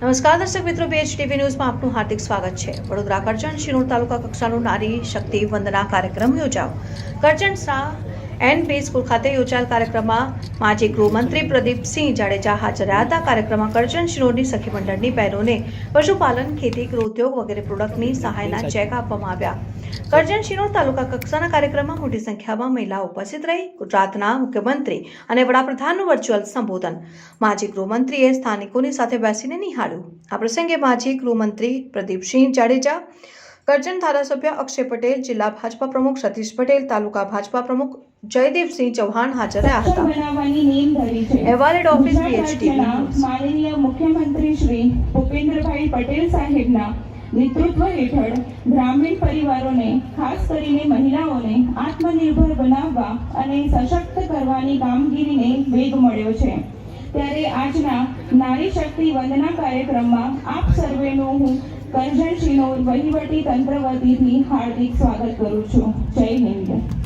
નમસ્કાર દર્શક મિત્રો બીએચ ટીવી ન્યૂઝમાં આપનું હાર્દિક સ્વાગત છે. વડોદરા કરજણ શિરોળ તાલુકા કક્ષાનો નારી શક્તિ વંદના કાર્યક્રમ યોજાયો. Karjan Shah N P school ખાતે યોજાયેલ કાર્યક્રમમાં માજી ગૃહમંત્રી પ્રદીપસિંહ જાડેજા હાજર રહ્યા હતા. કાર્યક્રમમાં કરજણ શિરોડની સખી મંડળની બહેનોને પશુપાલન ખેતી ગૃહોદ્યોગ વગેરે પ્રોડક્ટની સહાયના ચેક આપવામાં આવ્યા. કરજણ શિરોડ તાલુકા કક્ષાના કાર્યક્રમમાં મોટી સંખ્યામાં મહિલાઓ ઉપસ્થિત રહી. ગુજરાતના મુખ્યમંત્રી અને વડાપ્રધાનનું વર્ચ્યુઅલ સંબોધન માજી ગૃહમંત્રીએ સ્થાનિકોની સાથે બેસીને નિહાળ્યું. આ પ્રસંગે માજી ગૃહમંત્રી પ્રદીપસિંહ જાડેજા કરજણ ધારાસભ્ય અક્ષય પટેલ જિલ્લા ભાજપા પ્રમુખ સતીશ પટેલ તાલુકા ભાજપા પ્રમુખ જયદીપસિંહ ચૌહાણ હાજર રહ્યા હતા. Head office. માનનીય મુખ્યમંત્રી શ્રી ભૂપેન્દ્રભાઈ પટેલ સાહેબના નેતૃત્વ હેઠળ ગ્રામીણ પરિવારોને ખાસ કરીને મહિલાઓને આત્મનિર્ભર બનાવવા અને સશક્ત કરવાની કામગીરીને વેગ મળ્યો છે. ત્યારે આજના નારી શક્તિ વંદના કાર્યક્રમમાં આપ સર્વેનું હું કરજણ શિનોર વહીવટી તંત્ર વતીથી હાર્દિક સ્વાગત કરું છું. જય હિન્દ.